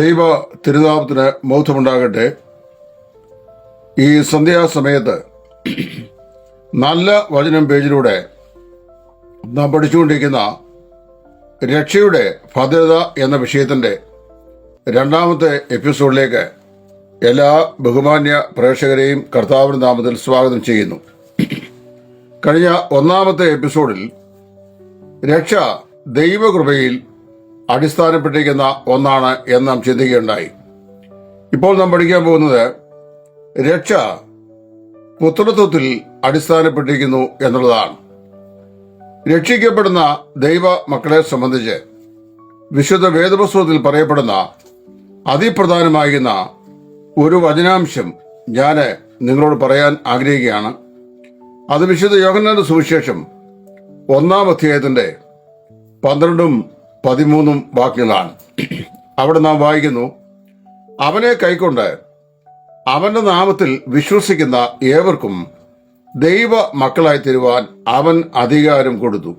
ദൈവ തിരുനാമത്തിന് മൗഥമുണ്ടാകട്ടെ ഈ സന്ധ്യാസമയത്ത് നല്ല വചനം പേജിലൂടെ നാം പഠിച്ചുകൊണ്ടിരിക്കുന്ന രക്ഷയുടെ ഭദ്രത എന്ന വിഷയത്തിന്റെ രണ്ടാമത്തെ എപ്പിസോഡിലേക്ക് എല്ലാ ബഹുമാന്യ പ്രേക്ഷകരെയും കർത്താവിന്റെ നാമത്തിൽ സ്വാഗതം ചെയ്യുന്നു. കഴിഞ്ഞ ഒന്നാമത്തെ എപ്പിസോഡിൽ രക്ഷ ദൈവകൃപയിൽ അടിസ്ഥാനപ്പെട്ടിരിക്കുന്ന ഒന്നാണ് എന്ന് നാം ചിന്തിക്കുകയുണ്ടായി. ഇപ്പോൾ നാം പഠിക്കാൻ പോകുന്നത് രക്ഷ പുത്രത്വത്തിൽ അടിസ്ഥാനപ്പെട്ടിരിക്കുന്നു എന്നുള്ളതാണ്. രക്ഷിക്കപ്പെടുന്ന ദൈവ മക്കളെ സംബന്ധിച്ച് വിശുദ്ധ വേദപുസ്തകത്തിൽ പറയപ്പെടുന്ന അതിപ്രധാനമാകുന്ന ഒരു വചനാംശം ഞാൻ നിങ്ങളോട് പറയാൻ ആഗ്രഹിക്കുകയാണ്. അത് വിശുദ്ധ യോഹന്നാന്റെ സുവിശേഷം ഒന്നാം അധ്യായത്തിന്റെ പന്ത്രണ്ടും പതിമൂന്നും വാക്യങ്ങളാണ്. അവിടെ നാം വായിക്കുന്നു അവനെ കൈക്കൊണ്ട് അവന്റെ നാമത്തിൽ വിശ്വസിക്കുന്ന ഏവർക്കും ദൈവ മക്കളായി തരുവാൻ അവൻ അധികാരം കൊടുത്തു.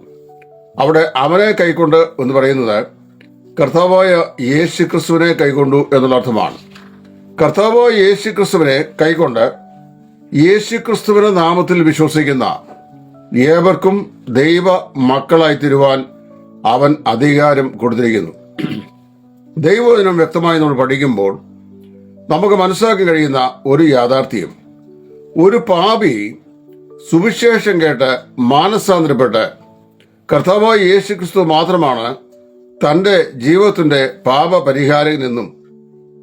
അവിടെ അവനെ കൈക്കൊണ്ട് എന്ന് പറയുന്നത് കർത്താവായ യേശു ക്രിസ്തുവിനെ കൈക്കൊണ്ടു എന്നുള്ള അർത്ഥമാണ്. കർത്താവായ യേശു ക്രിസ്തുവിനെ കൈക്കൊണ്ട് യേശു ക്രിസ്തുവിന്റെ നാമത്തിൽ വിശ്വസിക്കുന്ന ഏവർക്കും ദൈവ മക്കളായി തരുവാൻ അവൻ അധികാരം കൊടുത്തിരിക്കുന്നു. ദൈവവചനം വ്യക്തമായി നമ്മൾ പഠിക്കുമ്പോൾ നമുക്ക് മനസ്സിലാക്കാൻ കഴിയുന്ന ഒരു യാഥാർത്ഥ്യം. ഒരു പാപി സുവിശേഷം കേട്ട് മാനസാന്തരപ്പെട്ട് കർത്താവായ യേശു ക്രിസ്തു മാത്രമാണ് തന്റെ ജീവിതത്തിന്റെ പാപ പരിഹാരം നിന്നും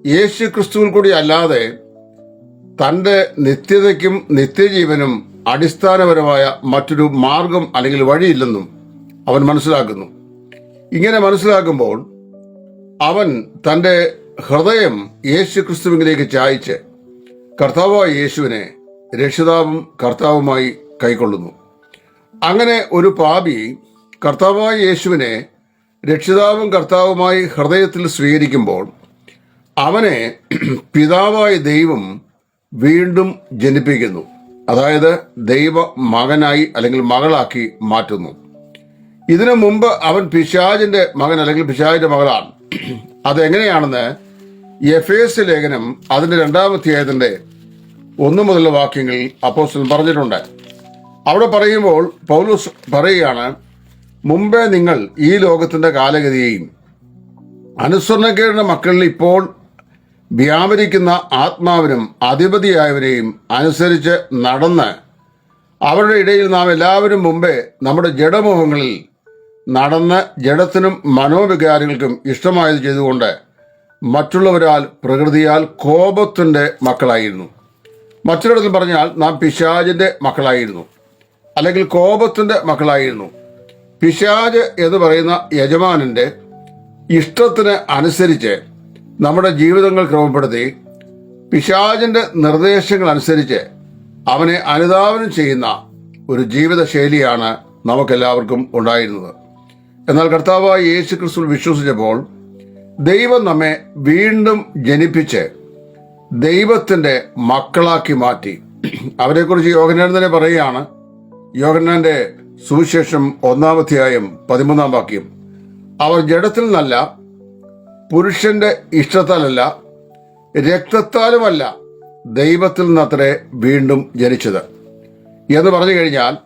യേശു ക്രിസ്തുവിൽ കൂടി അല്ലാതെ തന്റെ നിത്യതയ്ക്കും നിത്യജീവനും അടിസ്ഥാനപരമായ മറ്റൊരു മാർഗം അല്ലെങ്കിൽ വഴിയില്ലെന്നും അവൻ മനസ്സിലാക്കുന്നു. ഇങ്ങനെ മനസ്സിലാക്കുമ്പോൾ അവൻ തന്റെ ഹൃദയം യേശു ക്രിസ്തുവിലേക്ക് ചായച്ച് കർത്താവായ യേശുവിനെ രക്ഷിതാവും കർത്താവുമായി കൈക്കൊള്ളുന്നു. അങ്ങനെ ഒരു പാപി കർത്താവായ യേശുവിനെ രക്ഷിതാവും കർത്താവുമായി ഹൃദയത്തിൽ സ്വീകരിക്കുമ്പോൾ അവനെ പിതാവായ ദൈവം വീണ്ടും ജനിപ്പിക്കുന്നു. അതായത് ദൈവ മകനായി അല്ലെങ്കിൽ മകളാക്കി മാറ്റുന്നു. ഇതിനു മുമ്പ് അവൻ പിശാജിന്റെ മകൻ അല്ലെങ്കിൽ പിശാജിന്റെ മകളാണ്. അതെങ്ങനെയാണെന്ന് എഫ് എസ് ലേഖനം അതിന്റെ രണ്ടാമധ്യായത്തിന്റെ ഒന്നു മുതലുള്ള വാക്യങ്ങൾ അപ്പോസ്റ്റൽ പറഞ്ഞിട്ടുണ്ട്. അവിടെ പറയുമ്പോൾ പൗലൂസ് പറയുകയാണ് മുമ്പേ നിങ്ങൾ ഈ ലോകത്തിന്റെ കാലഗതിയെയും അനുസരണക്കേടിന്റെ മക്കളിൽ ഇപ്പോൾ വ്യാപരിക്കുന്ന ആത്മാവിനും അധിപതിയായവരെയും അനുസരിച്ച് നടന്ന് അവരുടെ ഇടയിൽ നാം എല്ലാവരും മുമ്പേ നമ്മുടെ ജഡമുഖങ്ങളിൽ നടന്ന് ജഡത്തിനും മനോവികാരങ്ങൾക്കും ഇഷ്ടമായത് ചെയ്തുകൊണ്ട് മറ്റുള്ളവരാൽ പ്രകൃതിയാൽ കോപത്തിന്റെ മക്കളായിരുന്നു. മറ്റൊരിടത്തിൽ പറഞ്ഞാൽ നാം പിശാജിന്റെ മക്കളായിരുന്നു. അല്ലെങ്കിൽ കോപത്തിന്റെ മക്കളായിരുന്നു. പിശാജ് എന്ന് പറയുന്ന യജമാനന്റെ ഇഷ്ടത്തിന് അനുസരിച്ച് നമ്മുടെ ജീവിതങ്ങൾ ക്രമപ്പെടുത്തി പിശാജിന്റെ നിർദ്ദേശങ്ങൾ അനുസരിച്ച് അവനെ അനുധാവനം ചെയ്യുന്ന ഒരു ജീവിത ശൈലിയാണ് നമുക്കെല്ലാവർക്കും ഉണ്ടായിരുന്നത്. എന്നാൽ കർത്താവായ യേശു ക്രിസ്തു വിശ്വസിച്ചപ്പോൾ ദൈവം നമ്മെ വീണ്ടും ജനിപ്പിച്ച് ദൈവത്തിന്റെ മക്കളാക്കി മാറ്റി. അവരെക്കുറിച്ച് യോഗനാൻ തന്നെ പറയുകയാണ്. യോഗനാന്റെ സുവിശേഷം ഒന്നാമധ്യായം പതിമൂന്നാം വാക്യം. അവർ ജഡത്തിൽ നിന്നല്ല പുരുഷന്റെ ഇഷ്ടത്താലല്ല രക്തത്താലുമല്ല ദൈവത്തിൽ നിന്നത്രേ വീണ്ടും ജനിച്ചത്. എന്ന് പറഞ്ഞു കഴിഞ്ഞാൽ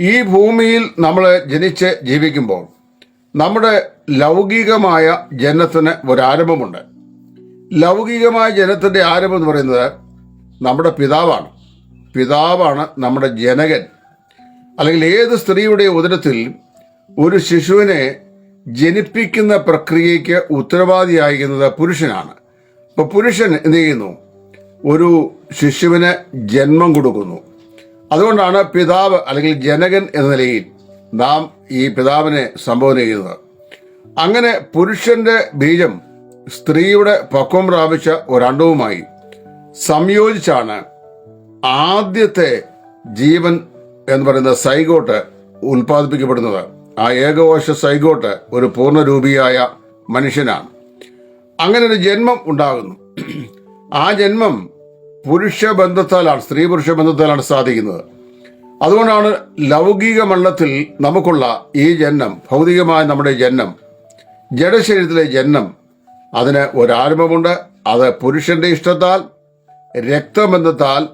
ഈ ഭൂമിയിൽ നമ്മൾ ജനിച്ച് ജീവിക്കുമ്പോൾ നമ്മുടെ ലൗകികമായ ജനത്തിന് ഒരാരംഭമുണ്ട്. ലൗകികമായ ജനത്തിന്റെ ആരംഭം എന്ന് പറയുന്നത് നമ്മുടെ പിതാവാണ്. പിതാവാണ് നമ്മുടെ ജനകൻ. അല്ലെങ്കിൽ ഏത് സ്ത്രീയുടെ ഉദരത്തിൽ ഒരു ശിശുവിനെ ജനിപ്പിക്കുന്ന പ്രക്രിയയ്ക്ക് ഉത്തരവാദിയായിരിക്കുന്നത് പുരുഷനാണ്. അപ്പോൾ പുരുഷൻ എന്ത് ചെയ്യുന്നു? ഒരു ശിശുവിന് ജന്മം കൊടുക്കുന്നു. അതുകൊണ്ടാണ് പിതാവ് അല്ലെങ്കിൽ ജനകൻ എന്ന നിലയിൽ നാം ഈ പിതാവിനെ സംബോധന ചെയ്യുന്നത്. അങ്ങനെ പുരുഷന്റെ ബീജം സ്ത്രീയുടെ പക്വം പ്രാപിച്ച ഒരണ്ടവുമായി സംയോജിച്ചാണ് ആദ്യത്തെ ജീവൻ എന്ന് പറയുന്ന സൈഗോട്ട് ഉൽപ്പാദിപ്പിക്കപ്പെടുന്നത്. ആ ഏകകോശ സൈഗോട്ട് ഒരു പൂർണരൂപിയായ മനുഷ്യനാണ്. അങ്ങനെ ഒരു ജന്മം ഉണ്ടാകുന്നു. ആ ജന്മം പുരുഷ ബന്ധത്താലാണ് സ്ത്രീ പുരുഷ ബന്ധത്താലാണ് സാധിക്കുന്നത്. അതുകൊണ്ടാണ് ലൗകിക മണ്ഡലത്തിൽ നമുക്കുള്ള ഈ ജന്മം ഭൗതികമായ നമ്മുടെ ജന്മം ജഡശരീരത്തിലെ ജന്മം. അതിന് ഒരാരംഭമുണ്ട്. അത് പുരുഷന്റെ ഇഷ്ടത്താൽ രക്തബന്ധത്താൽ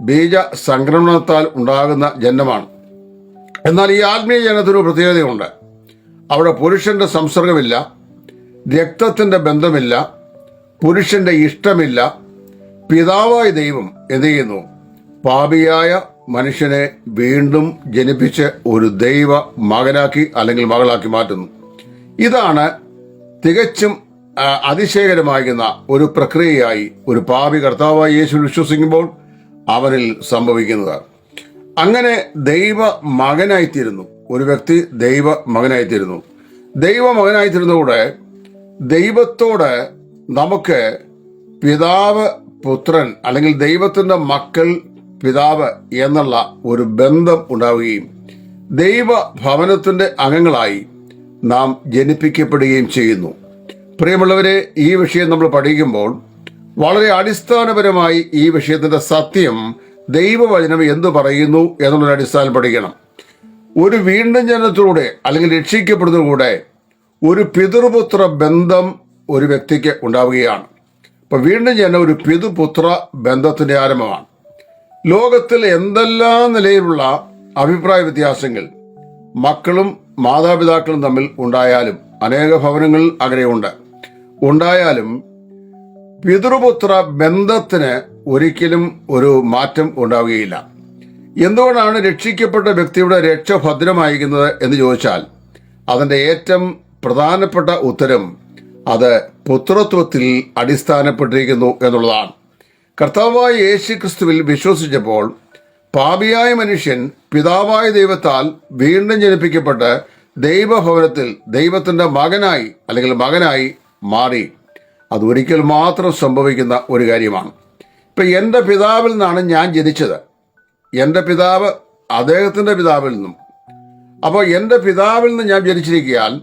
ബീജ സംക്രമണത്താൽ ഉണ്ടാകുന്ന ജന്മമാണ്. എന്നാൽ ഈ ആത്മീയ ജനത്തിനൊരു പ്രത്യേകതയുണ്ട്. അവിടെ പുരുഷന്റെ സംസർഗമില്ല രക്തത്തിന്റെ ബന്ധമില്ല പുരുഷന്റെ ഇഷ്ടമില്ല. പിതാവായ ദൈവം എന്ത് ചെയ്യുന്നു? പാപിയായ മനുഷ്യനെ വീണ്ടും ജനിപ്പിച്ച് ഒരു ദൈവ മകനാക്കി അല്ലെങ്കിൽ മകളാക്കി മാറ്റുന്നു. ഇതാണ് തികച്ചും അതിശയകരമാകുന്ന ഒരു പ്രക്രിയയായി ഒരു പാപി കർത്താവായി യേശു വിശ്വസിക്കുമ്പോൾ അവനിൽ സംഭവിക്കുന്നത്. അങ്ങനെ ദൈവ മകനായിത്തീരുന്നു. ഒരു വ്യക്തി ദൈവ മകനായിത്തീരുന്നു. ദൈവ മകനായിത്തീരുന്നതോടെ ദൈവത്തോട് നമുക്ക് പിതാവ് പുത്രൻ അല്ലെങ്കിൽ ദൈവത്തിന്റെ മക്കൾ പിതാവ് എന്നുള്ള ഒരു ബന്ധം ഉണ്ടാവുകയും ദൈവ ഭവനത്തിന്റെ അംഗങ്ങളായി നാം ജനിപ്പിക്കപ്പെടുകയും ചെയ്യുന്നു. പ്രിയമുള്ളവരെ ഈ വിഷയം നമ്മൾ പഠിക്കുമ്പോൾ വളരെ അടിസ്ഥാനപരമായി ഈ വിഷയത്തിന്റെ സത്യം ദൈവവചനം എന്തു പറയുന്നു എന്നുള്ളൊരു അടിസ്ഥാനം പഠിക്കണം. ഒരു വീണ്ടും ജനത്തിലൂടെ അല്ലെങ്കിൽ രക്ഷിക്കപ്പെടുന്നതിലൂടെ ഒരു പിതൃപുത്ര ബന്ധം ഒരു വ്യക്തിക്ക് ഉണ്ടാവുകയാണ്. അപ്പൊ വീണ്ടും ജനം ഒരു പിതൃപുത്ര ബന്ധത്തിന്റെ ആരംഭമാണ്. ലോകത്തിൽ എന്തെല്ലാം നിലയിലുള്ള അഭിപ്രായ വ്യത്യാസങ്ങൾ മക്കളും മാതാപിതാക്കളും തമ്മിൽ ഉണ്ടായാലും അനേക ഭവനങ്ങളിൽ അങ്ങനെയുണ്ട് ഉണ്ടായാലും പിതൃപുത്ര ബന്ധത്തിന് ഒരിക്കലും ഒരു മാറ്റം ഉണ്ടാവുകയില്ല. എന്തുകൊണ്ടാണ് രക്ഷിക്കപ്പെട്ട വ്യക്തിയുടെ രക്ഷ ഭദ്രമായിരിക്കുന്നത് എന്ന് ചോദിച്ചാൽ അതിന്റെ ഏറ്റവും പ്രധാനപ്പെട്ട ഉത്തരം അത് പുത്രത്വത്തിൽ അടിസ്ഥാനപ്പെട്ടിരിക്കുന്നു എന്നുള്ളതാണ്. കർത്താവായ യേശു ക്രിസ്തുവിൽ വിശ്വസിച്ചപ്പോൾ പാപിയായ മനുഷ്യൻ പിതാവായ ദൈവത്താൽ വീണ്ടും ജനിപ്പിക്കപ്പെട്ട് ദൈവഭവനത്തിൽ ദൈവത്തിന്റെ മകനായി അല്ലെങ്കിൽ മകനായി മാറി. അതൊരിക്കൽ മാത്രം സംഭവിക്കുന്ന ഒരു കാര്യമാണ്. ഇപ്പം എന്റെ പിതാവിൽ നിന്നാണ് ഞാൻ ജനിച്ചത്. എന്റെ പിതാവ് അദ്ദേഹത്തിന്റെ പിതാവിൽ നിന്നും. അപ്പോൾ എന്റെ പിതാവിൽ നിന്ന് ഞാൻ ജനിച്ചിരിക്കാൻ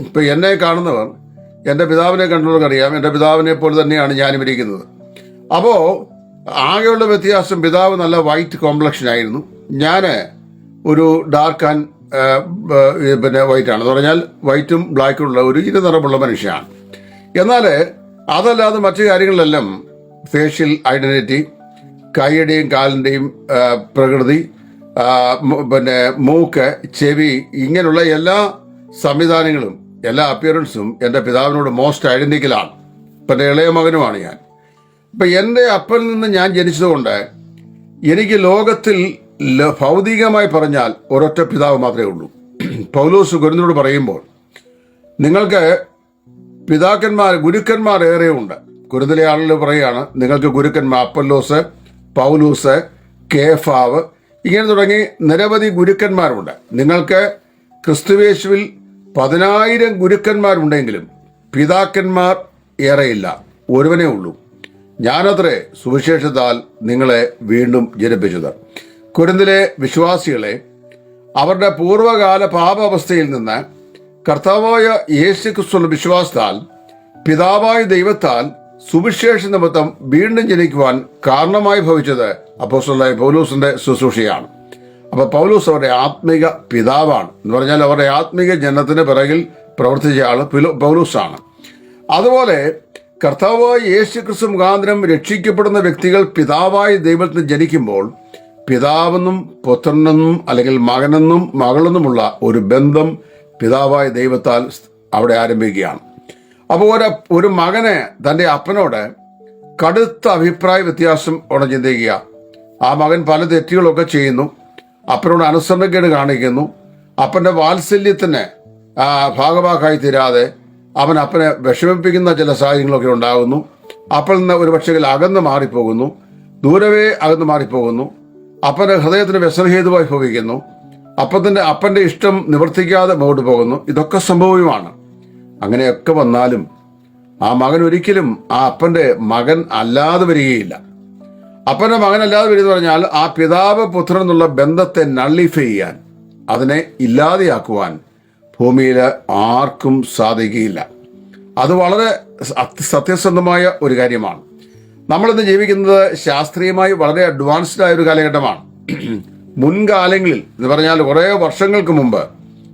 ഇപ്പം എന്നെ കാണുന്നവർ എന്റെ പിതാവിനെ കണ്ടവർക്കറിയാം എന്റെ പിതാവിനെ പോലെ തന്നെയാണ് ഞാനും ഇരിക്കുന്നത്. അപ്പോ ആകെയുള്ള വ്യത്യാസം പിതാവ് നല്ല വൈറ്റ് കോംപ്ലക്ഷൻ ആയിരുന്നു. ഞാൻ ഒരു ഡാർക്ക് ആൻഡ് പിന്നെ വൈറ്റ് ആണ്. എന്ന് പറഞ്ഞാൽ വൈറ്റും ബ്ലാക്കും ഉള്ള ഒരു ഇരുനിറമുള്ള മനുഷ്യനാണ്. എന്നാൽ അതല്ലാതെ മറ്റു കാര്യങ്ങളിലെല്ലാം ഫേഷ്യൽ ഐഡന്റിറ്റി കൈയുടെയും കാലിന്റെയും പ്രകൃതി പിന്നെ മൂക്ക് ചെവി ഇങ്ങനെയുള്ള എല്ലാ സംവിധാനങ്ങളും എല്ലാ അപ്പിയറൻസും എന്റെ പിതാവിനോട് മോസ്റ്റ് ഐഡന്റിക്കലാണ് എന്റെ ഇളയ മകനുമാണ് ഞാൻ. ഇപ്പം എന്റെ അപ്പനിൽ നിന്ന് ഞാൻ ജനിച്ചതുകൊണ്ട് എനിക്ക് ലോകത്തിൽ ഭൗതികമായി പറഞ്ഞാൽ ഒരൊറ്റ പിതാവ് മാത്രമേ ഉള്ളൂ. പൗലോസ് ഗുരുന്നോട് പറയുമ്പോൾ നിങ്ങൾക്ക് പിതാക്കന്മാർ ഗുരുക്കന്മാർ ഏറെയുണ്ട് ഗുരുതലെ ആളുകൾ പറയുകയാണ് നിങ്ങൾക്ക് ഗുരുക്കന്മാർ അപ്പല്ലോസ് പൗലൂസ് കേഫാവ് ഇങ്ങനെ തുടങ്ങി നിരവധി ഗുരുക്കന്മാരുണ്ട്. നിങ്ങൾക്ക് ക്രിസ്തുവേശുവിൽ പതിനായിരം ഗുരുക്കന്മാരുണ്ടെങ്കിലും പിതാക്കന്മാർ ഏറെയില്ല ഒരുവനേ ഉള്ളൂ. ഞാനത്രേ സുവിശേഷത്താൽ നിങ്ങളെ വീണ്ടും ജനിപ്പിച്ചത്. കുരുന്നിലെ വിശ്വാസികളെ അവരുടെ പൂർവകാല പാപാവസ്ഥയിൽ നിന്ന് കർത്താവായ യേശു ക്രിസ്തുള്ള വിശ്വാസത്താൽ പിതാവായ ദൈവത്താൽ സുവിശേഷ നിമിത്തം വീണ്ടും ജനിക്കുവാൻ കാരണമായി ഭവിച്ചത് അപ്പോസ്റ്റലായ പൗലൂസിന്റെ ശുശ്രൂഷയാണ്. അപ്പൊ പൗലൂസ് അവരുടെ ആത്മീക പിതാവാണ്. എന്ന് പറഞ്ഞാൽ അവരുടെ ആത്മീക ജനത്തിന് പിറകിൽ പ്രവർത്തിച്ച ആൾ പിലോ- പൗലൂസാണ്. അതുപോലെ കർത്താവായ യേശു ക്രിസ്തു മുഖാന്തരം രക്ഷിക്കപ്പെടുന്ന വ്യക്തികൾ പിതാവായി ദൈവത്തിന് ജനിക്കുമ്പോൾ പിതാവെന്നും പുത്രനെന്നും അല്ലെങ്കിൽ മകനെന്നും മകളെന്നുമുള്ള ഒരു ബന്ധം പിതാവായ ദൈവത്താൽ അവിടെ ആരംഭിക്കുകയാണ്. അപ്പോൾ ഒരു ഒരു മകന് തന്റെ അപ്പനോട് കടുത്ത അഭിപ്രായ വ്യത്യാസം ഉടൻ ചിന്തിക്കുക. ആ മകൻ പല തെറ്റുകളൊക്കെ ചെയ്യുന്നു. അപ്പനോട് അനുസരണക്കേട് കാണിക്കുന്നു. അപ്പന്റെ വാത്സല്യത്തിന് ഭാഗഭാക്കായി തീരാതെ അവൻ അപ്പനെ വിഷമിപ്പിക്കുന്ന ചില സാഹചര്യങ്ങളൊക്കെ ഉണ്ടാകുന്നു. അപ്പൻ നിന്ന് ഒരു പക്ഷേ അകന്ന് മാറിപ്പോകുന്നു. ദൂരവേ അകന്ന് മാറിപ്പോകുന്നു. അപ്പന്റെ ഹൃദയത്തിന് വ്യസനഹേതുവായി ഭവിക്കുന്നു. അപ്പത്തിന്റെ അപ്പന്റെ ഇഷ്ടം നിവർത്തിക്കാതെ മുമ്പോട്ട് പോകുന്നു. ഇതൊക്കെ സംഭവമാണ് അങ്ങനെയൊക്കെ വന്നാലും ആ മകൻ ഒരിക്കലും ആ അപ്പന്റെ മകൻ അല്ലാതെ വരികയില്ല. അപ്പന്റെ മകനല്ലാതെ വരിക പറഞ്ഞാൽ ആ പിതാവ് പുത്രൻ എന്നുള്ള ബന്ധത്തെ നള്ളിഫൈ ചെയ്യാൻ അതിനെ ഇല്ലാതെയാക്കുവാൻ ഭൂമിയിൽ ആർക്കും സാധിക്കുകയില്ല. അത് വളരെ സത്യസന്ധമായ ഒരു കാര്യമാണ്. നമ്മളിന്ന് ജീവിക്കുന്നത് ശാസ്ത്രീയമായി വളരെ അഡ്വാൻസ്ഡ് ആയ ഒരു കാലഘട്ടമാണ്. മുൻകാലങ്ങളിൽ എന്ന് പറഞ്ഞാൽ കുറേ വർഷങ്ങൾക്ക് മുമ്പ്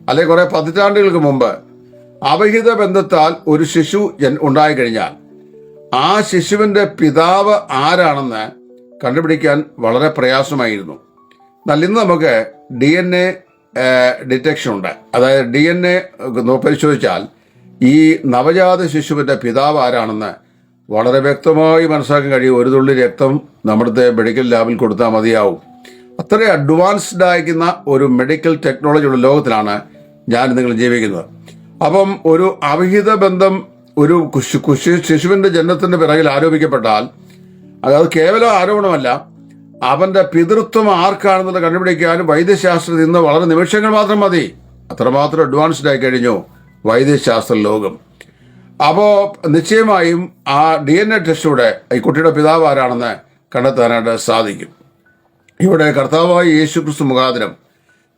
അല്ലെങ്കിൽ കുറേ പതിറ്റാണ്ടുകൾക്ക് മുമ്പ് അവഹിത ബന്ധത്താൽ ഒരു ശിശു ഉണ്ടായിക്കഴിഞ്ഞാൽ ആ ശിശുവിന്റെ പിതാവ് ആരാണെന്ന് കണ്ടുപിടിക്കാൻ വളരെ പ്രയാസമായിരുന്നു. എന്നാൽ ഇന്ന് നമുക്ക് ഡി എൻ എ ഡിറ്റക്ഷൻ ഉണ്ട്. അതായത് ഡി എൻ എ പരിശോധിച്ചാൽ ഈ നവജാത ശിശുവിന്റെ പിതാവ് ആരാണെന്ന് വളരെ വ്യക്തമായി മനസ്സിലാക്കാൻ കഴിയും. ഒരു തുള്ളി രക്തം നമ്മുടെ മെഡിക്കൽ ലാബിൽ കൊടുത്താൽ മതിയാവും. അത്ര അഡ്വാൻസ്ഡ് ആയിരിക്കുന്ന ഒരു മെഡിക്കൽ ടെക്നോളജിയുള്ള ലോകത്തിലാണ് ഞാൻ നിങ്ങൾ ജീവിക്കുന്നത്. അപ്പം ഒരു അവിഹിത ബന്ധം ഒരു കുശു കുശു ശിശുവിന്റെ ജനനത്തിന്റെ പിറകിൽ ആരോപിക്കപ്പെട്ടാൽ അത് കേവലം ആരോപണമല്ല അവന്റെ പിതൃത്വം ആർക്കാണെന്നുള്ള കണ്ടുപിടിക്കാനും വൈദ്യശാസ്ത്രത്തിൽ ഇന്ന് വളരെ നിമിഷങ്ങൾ മാത്രം മതി. അത്രമാത്രം അഡ്വാൻസ്ഡ് ആയി കഴിഞ്ഞു വൈദ്യശാസ്ത്ര ലോകം. അപ്പോൾ നിശ്ചയമായും ആ ഡി എൻ എ ടെസ്റ്റിലൂടെ ഈ കുട്ടിയുടെ പിതാവ് ആരാണെന്ന് കണ്ടെത്താനായിട്ട് സാധിക്കും. ഇവിടെ കർത്താവായ യേശു ക്രിസ്തു മുഖാന്തരം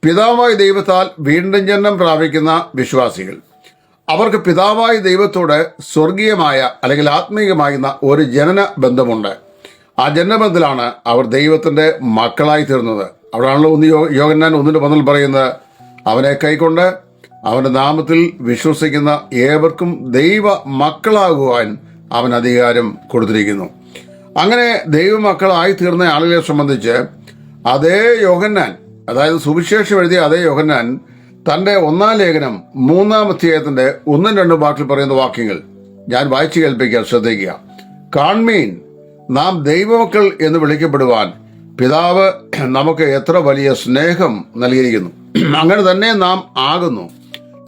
പിതാവായ ദൈവത്താൽ വീണ്ടും ജന്മം പ്രാപിക്കുന്ന വിശ്വാസികൾ. അവർക്ക് പിതാവായ ദൈവത്തോട് സ്വർഗീയമായ അല്ലെങ്കിൽ ആത്മീയമായിരുന്ന ഒരു ജനന ബന്ധമുണ്ട്. ആ ജന്മബന്ധത്തിലാണ് അവർ ദൈവത്തിന്റെ മക്കളായി തീർന്നത്. അവിടെയാണല്ലോ ഒന്ന് യോ- യോഹന്നാൻ ഒന്നിന്റെ പന്നിൽ പറയുന്നത് അവനെ കൈക്കൊണ്ട് അവന്റെ നാമത്തിൽ വിശ്വസിക്കുന്ന ഏവർക്കും ദൈവ മക്കളാകുവാൻ അവൻ അധികാരം കൊടുത്തിരിക്കുന്നു. അങ്ങനെ ദൈവമക്കളായി തീർന്ന ആളുകളെ സംബന്ധിച്ച് അതേ യോഹന്നാൻ അതായത് സുവിശേഷം എഴുതിയ അതേ യോഹന്നാൻ തന്റെ ഒന്നാം ലേഖനം മൂന്നാം അധ്യായത്തിന്റെ ഒന്നും രണ്ടും വാക്കിൽ പറയുന്ന വാക്യങ്ങൾ ഞാൻ വായിച്ചു കേൾപ്പിക്കാൻ ശ്രദ്ധിക്കുക. കാൺമീൻ നാം ദൈവമക്കൾ എന്ന് വിളിക്കപ്പെടുവാൻ പിതാവ് നമുക്ക് എത്ര വലിയ സ്നേഹം നൽകിയിരിക്കുന്നു. അങ്ങനെ തന്നെ നാം ആകുന്നു.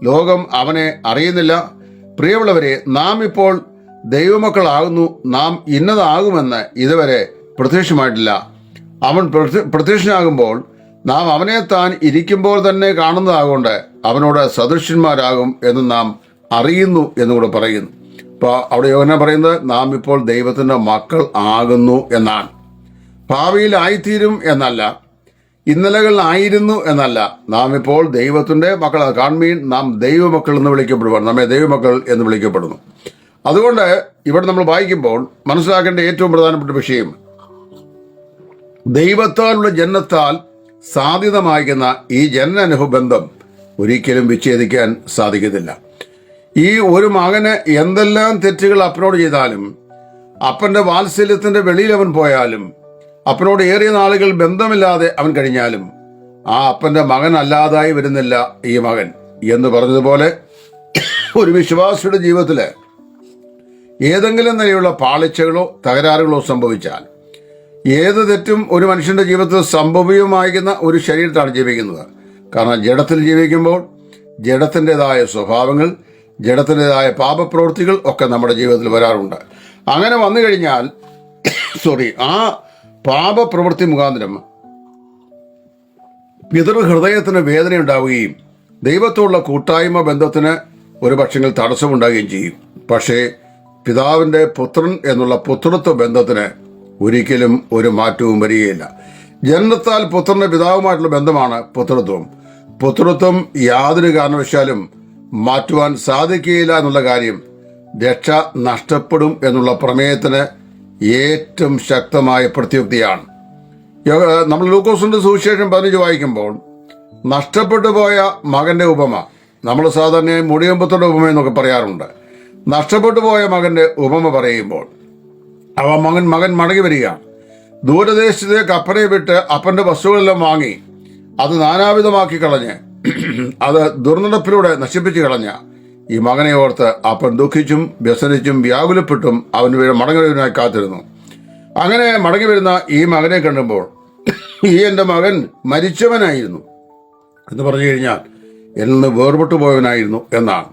ലോകം അവനെ അറിയുന്നില്ല. പ്രിയമുള്ളവരെ നാം ഇപ്പോൾ ദൈവമക്കളാകുന്നു. നാം ഇന്നതാകുമെന്ന് ഇതുവരെ പ്രത്യക്ഷമായിട്ടില്ല. അവൻ പ്രത്യക്ഷനാകുമ്പോൾ നാം അവനെ താൻ ഇരിക്കുമ്പോൾ തന്നെ കാണുന്നതാകൊണ്ട് അവനോട് സദൃശ്യന്മാരാകും എന്ന് നാം അറിയുന്നു എന്നുകൂടെ പറയുന്നു. അപ്പോൾ അവിടെ യോഹന പറയുന്നത് നാം ഇപ്പോൾ ദൈവത്തിന്റെ മക്കൾ ആകുന്നു എന്നാണ്. ഭാവിയിലായിത്തീരും എന്നല്ല ഇന്നലകളിലായിരുന്നു എന്നല്ല നാം ഇപ്പോൾ ദൈവത്തിന്റെ മക്കൾ കാൺമീൻ നാം ദൈവമക്കൾ എന്ന് വിളിക്കപ്പെടുവാണ്. നമ്മെ ദൈവമക്കൾ എന്ന് വിളിക്കപ്പെടുന്നു. അതുകൊണ്ട് ഇവിടെ നമ്മൾ വായിക്കുമ്പോൾ മനസ്സിലാക്കേണ്ട ഏറ്റവും പ്രധാനപ്പെട്ട വിഷയം ദൈവത്താലുള്ള ജന്മത്താൽ സാധ്യതമായിരിക്കുന്ന ഈ ജനന ബന്ധം ഒരിക്കലും വിച്ഛേദിക്കാൻ സാധിക്കത്തില്ല. ഈ ഒരു മകന് എന്തെല്ലാം തെറ്റുകൾ അപ്പനോട് ചെയ്താലും അപ്പന്റെ വാത്സല്യത്തിന്റെ വെളിയിൽ അവൻ പോയാലും അപ്പനോട് ഏറിയ നാളുകൾ ബന്ധമില്ലാതെ അവൻ കഴിഞ്ഞാലും ആ അപ്പന്റെ മകൻ അല്ലാതായി വരുന്നില്ല ഈ മകൻ. എന്ന് പറഞ്ഞതുപോലെ ഒരു വിശ്വാസിയുടെ ജീവിതത്തിൽ ഏതെങ്കിലും നിലയുള്ള പാളിച്ചകളോ തകരാറുകളോ സംഭവിച്ചാൽ ഏത് തെറ്റും ഒരു മനുഷ്യന്റെ ജീവിതത്തിൽ സംഭവ്യമായിരിക്കുന്ന ഒരു ശരീരത്താണ് ജീവിക്കുന്നത്. കാരണം ജഡത്തിൽ ജീവിക്കുമ്പോൾ ജഡത്തിന്റെതായ സ്വഭാവങ്ങൾ ജഡത്തിന്റെതായ പാപപ്രവൃത്തികൾ ഒക്കെ നമ്മുടെ ജീവിതത്തിൽ വരാറുണ്ട്. അങ്ങനെ വന്നു കഴിഞ്ഞാൽ സോറി ആ പാപപ്രവൃത്തി മുഖാന്തരം പിതൃഹൃദയത്തിന് വേദന ഉണ്ടാവുകയും ദൈവത്തോടുള്ള കൂട്ടായ്മ ബന്ധത്തിന് ഒരു പക്ഷെങ്കിൽ തടസ്സമുണ്ടാകുകയും ചെയ്യും. പക്ഷേ പിതാവിന്റെ പുത്രൻ എന്നുള്ള പുത്രത്വ ബന്ധത്തിന് ഒരിക്കലും ഒരു മാറ്റവും വരികയില്ല. ജനനത്താൽ പുത്രന്റെ പിതാവുമായിട്ടുള്ള ബന്ധമാണ് പുത്രത്വം. പുത്രത്വം യാതൊരു കാരണവശാലും മാറ്റുവാൻ സാധിക്കുകയില്ല എന്നുള്ള കാര്യം രക്ഷ നഷ്ടപ്പെടും എന്നുള്ള പ്രമേയത്തിന് ഏറ്റവും ശക്തമായ പ്രത്യുക്തിയാണ്. നമ്മൾ ലൂക്കോസിന്റെ സുവിശേഷം പതിനഞ്ച് വായിക്കുമ്പോൾ നഷ്ടപ്പെട്ടു പോയ മകന്റെ ഉപമ നമ്മൾ സാധാരണ മുടിയമ്പത്തോടെ ഉപമ എന്നൊക്കെ പറയാറുണ്ട്. നഷ്ടപ്പെട്ടു പോയ മകന്റെ ഉപമ പറയുമ്പോൾ അവ മകൻ മകൻ മടങ്ങി വരിക ദൂരദേശത്തേക്ക് അപ്പനെ വിട്ട് അപ്പന്റെ വസ്തുക്കളെല്ലാം വാങ്ങി അത് നാനാവിധമാക്കി കളഞ്ഞ് അത് ദുർനടപ്പിലൂടെ നശിപ്പിച്ചു കളഞ്ഞ ഈ മകനെ ഓർത്ത് അപ്പൻ ദുഃഖിച്ചും വ്യസനിച്ചും വ്യാകുലപ്പെട്ടും അവന് വീട് വരുന്നതായി കാത്തിരുന്നു. അങ്ങനെ മടങ്ങി വരുന്ന ഈ മകനെ കണ്ടുമ്പോൾ ഈ എന്റെ മകൻ മരിച്ചവനായിരുന്നു എന്ന് പറഞ്ഞു കഴിഞ്ഞാൽ എന്നിൽ നിന്ന് വേർപെട്ടു പോയവനായിരുന്നു എന്നാണ്.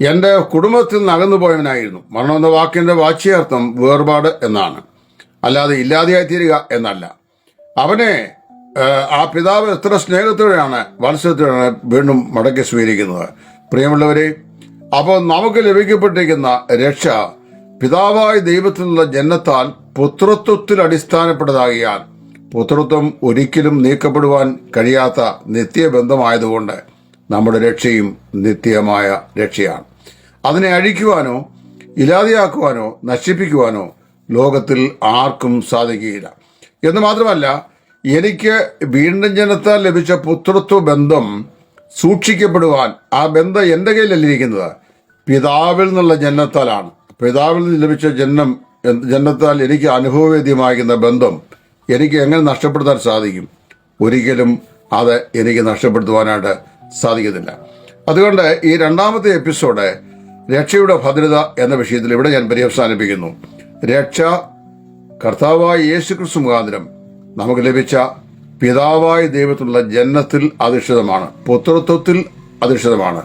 എന്റെ കുടുംബത്തിൽ നിന്ന് അകന്നു പോയവനായിരുന്നു. മരണം എന്ന വാക്കിന്റെ വാച്യാർത്ഥം വേർപാട് എന്നാണ്. അല്ലാതെ ഇല്ലാതെയായി തീരുക എന്നല്ല. അവനെ ആ, പിതാവ് എത്ര സ്നേഹത്തോടെയാണ് വാത്സല്യത്തോടെയാണ് വീണ്ടും മടക്കി സ്വീകരിക്കുന്നത്. പ്രിയമുള്ളവരെ അപ്പോൾ നമുക്ക് ലഭിക്കപ്പെട്ടിരിക്കുന്ന രക്ഷ പിതാവായ ദൈവത്തിൽ നിന്നുള്ള ജന്മത്താൽ പുത്രത്വത്തിൽ അടിസ്ഥാനപ്പെട്ടതാകിയാൽ പുത്രത്വം ഒരിക്കലും നീക്കപ്പെടുവാൻ കഴിയാത്ത നിത്യബന്ധമായതുകൊണ്ട് നമ്മുടെ രക്ഷയും നിത്യമായ രക്ഷയാണ്. അതിനെ അഴിക്കുവാനോ ഇല്ലാതെയാക്കുവാനോ നശിപ്പിക്കുവാനോ ലോകത്തിൽ ആർക്കും സാധിക്കുകയില്ല. എന്ന് മാത്രമല്ല എനിക്ക് വീണ്ടും ജനത്താൽ ലഭിച്ച പുത്രത്വ ബന്ധം സൂക്ഷിക്കപ്പെടുവാൻ ആ ബന്ധം എന്റെ കയ്യിലല്ലിരിക്കുന്നത്. പിതാവിൽ നിന്നുള്ള ജന്മത്താലാണ് പിതാവിൽ നിന്ന് ലഭിച്ച ജന്മം ജന്മത്താൽ എനിക്ക് അനുഭവവേദ്യമാകുന്ന ബന്ധം എനിക്ക് എങ്ങനെ നഷ്ടപ്പെടുത്താൻ സാധിക്കും? ഒരിക്കലും അത് എനിക്ക് നഷ്ടപ്പെടുത്തുവാനായിട്ട് സാധിക്കത്തില്ല. അതുകൊണ്ട് ഈ രണ്ടാമത്തെ എപ്പിസോഡ് രക്ഷയുടെ ഭദ്രത എന്ന വിഷയത്തിൽ ഇവിടെ ഞാൻ പര്യവസാനിപ്പിക്കുന്നു. രക്ഷ കർത്താവായ യേശുക്രിസ്തു മുഖാന്തരം നമുക്ക് ലഭിച്ച പിതാവായ ദൈവത്തിലുള്ള ജന്നത്തിൽ അധിഷ്ഠിതമാണ്. പുത്രത്വത്തിൽ അധിഷ്ഠിതമാണ്.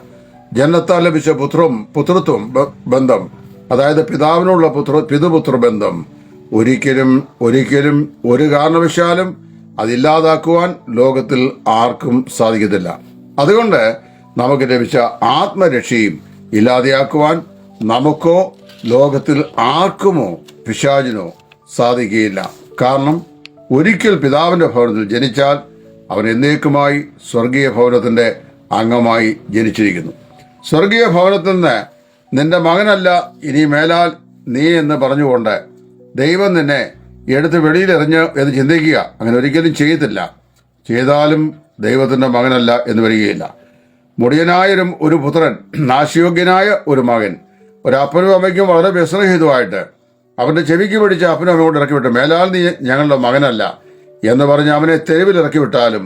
ജന്മത്താൽ ലഭിച്ച പുത്രം പുത്രത്വം ബന്ധം അതായത് പിതാവിനുള്ള പുത്ര പിതൃപുത്ര ബന്ധം ഒരിക്കലും ഒരിക്കലും ഒരു കാരണവശാലും അതില്ലാതാക്കുവാൻ ലോകത്തിൽ ആർക്കും സാധിക്കത്തില്ല. അതുകൊണ്ട് നമുക്ക് ലഭിച്ച ആത്മരക്ഷയും ഇല്ലാതെയാക്കുവാൻ നമുക്കോ ലോകത്തിൽ ആർക്കുമോ പിശാചിനോ സാധിക്കുകയില്ല. കാരണം ഒരിക്കൽ പിതാവിന്റെ ഭവനത്തിൽ ജനിച്ചാൽ അവൻ എന്നേക്കുമായി സ്വർഗീയ ഭവനത്തിന്റെ അംഗമായി ജനിച്ചിരിക്കുന്നു. സ്വർഗീയ ഭവനത്തിൽ നിന്ന് നിന്റെ മകനല്ല ഇനി മേലാൽ നീ എന്ന് പറഞ്ഞുകൊണ്ട് ദൈവം നിന്നെ എടുത്ത് വെളിയിലെറിഞ്ഞ് എന്ന് ചിന്തിക്കുക. അങ്ങനെ ഒരിക്കലും ചെയ്യത്തില്ല. ചെയ്താലും ദൈവത്തിന്റെ മകനല്ല എന്ന് വരികയില്ല. മുടിയനായൊരു ഒരു പുത്രൻ നാശയോഗ്യനായ ഒരു മകൻ. ഒരപ്പനും അമ്മയ്ക്കും വളരെ വ്യസനഹിതമായിട്ട് അവന്റെ ചെവിക്ക് പിടിച്ച അപ്പനും അവനോട് കൊണ്ട് ഇറക്കി മേലാൽ നീ ഞങ്ങളുടെ മകനല്ല എന്ന് പറഞ്ഞ് അവനെ തെരുവിൽ ഇറക്കി വിട്ടാലും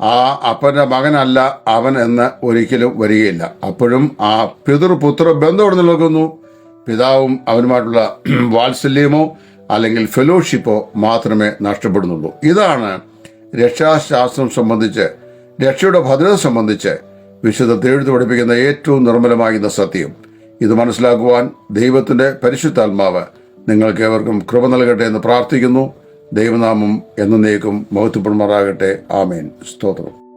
ആ അപ്പന്റെ മകനല്ല അവൻ എന്ന് ഒരിക്കലും വരികയില്ല. അപ്പോഴും ആ പിതൃപുത്ര ബന്ധം അവിടെ നിലനിൽക്കുന്നു പിതാവും അവനുമായിട്ടുള്ള വാത്സല്യമോ അല്ലെങ്കിൽ ഫെലോഷിപ്പോ മാത്രമേ നഷ്ടപ്പെടുന്നുള്ളൂ. ഇതാണ് രക്ഷാശാസ്ത്രം സംബന്ധിച്ച് രക്ഷയുടെ ഭദ്രത സംബന്ധിച്ച് വിശുദ്ധ എഴുത്ത് പഠിപ്പിക്കുന്ന ഏറ്റവും നിർമ്മലമാകുന്ന സത്യം. ഇത് മനസ്സിലാക്കുവാൻ ദൈവത്തിന്റെ പരിശുദ്ധാത്മാവ് നിങ്ങൾക്ക് ഏവർക്കും കൃപ നൽകട്ടെ എന്ന് പ്രാർത്ഥിക്കുന്നു. ദൈവനാമം എന്നേക്കും മഹത്വപ്പെടുമാറാകട്ടെ. ആമേൻ. സ്തോത്രം.